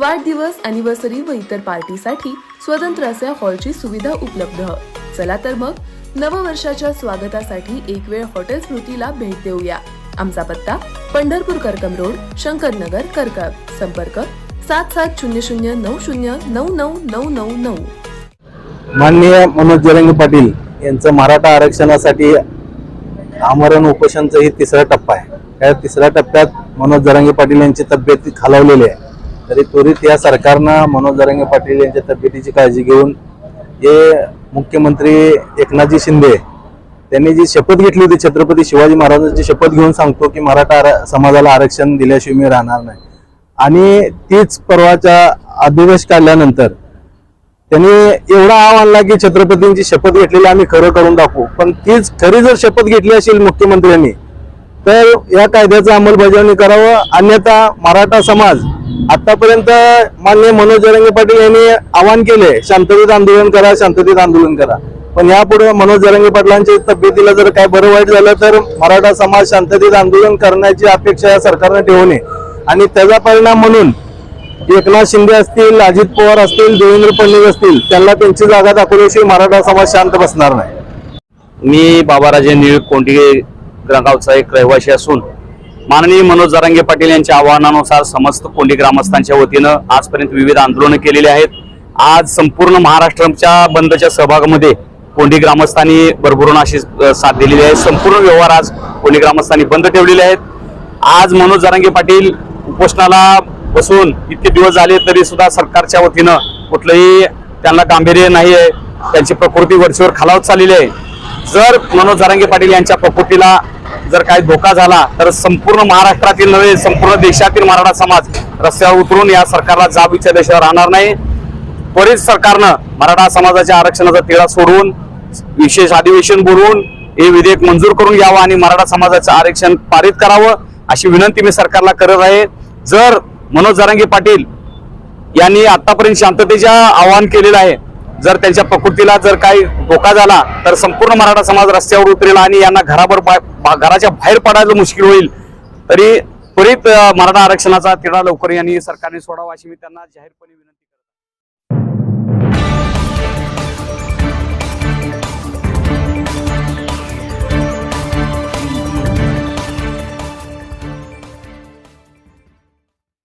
वाढदिवस अॅनिव्हर्सरी व इतर पार्टीसाठी स्वतंत्र असे हॉलची सुविधा उपलब्ध. चला तर मग नववर्षाच्या स्वागतासाठी एक वेळ हॉटेल स्मृतीला भेट देऊया. आमचा पत्ता पंढरपूर करकम रोड शंकरनगर करकम संपर्क सात सात शून्य शून्य नऊ शून्य नऊ नऊ नऊ नऊ नऊ. माननीय मनोज जरंग पाटील यांचं मराठा आरक्षणासाठी आमरण उपोषणचा ही तिसरा टप्पा आहे. या तिसऱ्या टप्प्यात मनोज जरंगे पाटील यांची तब्येत खालावलेली आहे. तरी त्वरित या सरकारनं मनोज दरंगे पाटील यांच्या तब्येतीची काळजी घेऊन हे मुख्यमंत्री एकनाथजी शिंदे त्यांनी जी शपथ घेतली होती छत्रपती शिवाजी महाराजांची शपथ घेऊन सांगतो की मराठा आर- समाजाला आरक्षण दिल्याशिवाय मी राहणार नाही. आणि तीच परवाच्या अधिवेश काढल्यानंतर त्यांनी एवढा आव आणला की छत्रपतींची शपथ घेतलेली आम्ही खरं करून दाखवू. पण तीच खरी जर शपथ घेतली असेल मुख्यमंत्र्यांनी तर या कायद्याचं अंमलबजावणी करावं. अन्यथा मराठा समाज आतापर्यंत मान्य मनोज जरंगे पाटील यांनी आवाहन केले शांततेत आंदोलन करा शांततेत आंदोलन करा. पण यापुढे मनोज जरंगे पाटलांच्या तब्येतीला जर काय बरं वाईट झालं तर मराठा समाज शांततेत आंदोलन करण्याची अपेक्षा या सरकारनं ठेवू नये. आणि त्याचा परिणाम म्हणून एकनाथ शिंदे असतील अजित पवार असतील देवेंद्र फडणवीस असतील त्यांना त्यांची जागा दाखवल्याशिवाय मराठा समाज शांत बसणार नाही. मी बाबाराजे निळ कोंडी गावचा एक रहिवासी असून माननीय मनोज जरांगे पाटील यांच्या आवाहनानुसार समस्त कोंडी ग्रामस्थांच्या वतीनं आजपर्यंत विविध आंदोलनं केलेली आहेत. आज संपूर्ण महाराष्ट्राच्या बंदच्या सहभागामध्ये कोंडी ग्रामस्थांनी भरभरून अशी साथ दिलेली आहे. संपूर्ण व्यवहार आज कोंडी ग्रामस्थांनी बंद ठेवलेले आहेत. आज मनोज जरांगे पाटील उपोषणाला बसून इतके दिवस झाले तरी सुद्धा सरकारच्या वतीनं कुठलंही त्यांना गांभीर्य नाही आहे. त्यांची प्रकृती वरचीवर खालावत चाललेली आहे. जर मनोज जरांगे पाटील यांच्या प्रकृतीला जर काही धोका झाला तर संपूर्ण महाराष्ट्रातील नव्हे संपूर्ण देशातील मराठा समाज रस्त्यावर उतरून या सरकारला जाब विचारल्याशिवाय राहणार नाही. त्वरित सरकारनं मराठा समाजाच्या आरक्षणाचा तिढा सोडवून विशेष अधिवेशन बोलवून हे विधेयक मंजूर करून घ्यावं आणि मराठा समाजाचं आरक्षण पारित करावं अशी विनंती मी सरकारला करत आहे. जर मनोज जरांगे पाटील यांनी आतापर्यंत शांततेच्या आवाहन केलेलं आहे जर त्यांच्या प्रकृतीला जर काही धोका झाला तर संपूर्ण मराठा समाज रस्त्यावर उतरेल आणि यांना घरावर घराच्या बाहेर पडायला मुश्किल होईल. तरी त्वरित मराठा आरक्षणाचा तिढा लवकर यांनी सरकारने सोडावा अशी मी त्यांना जाहीरपणे विनंती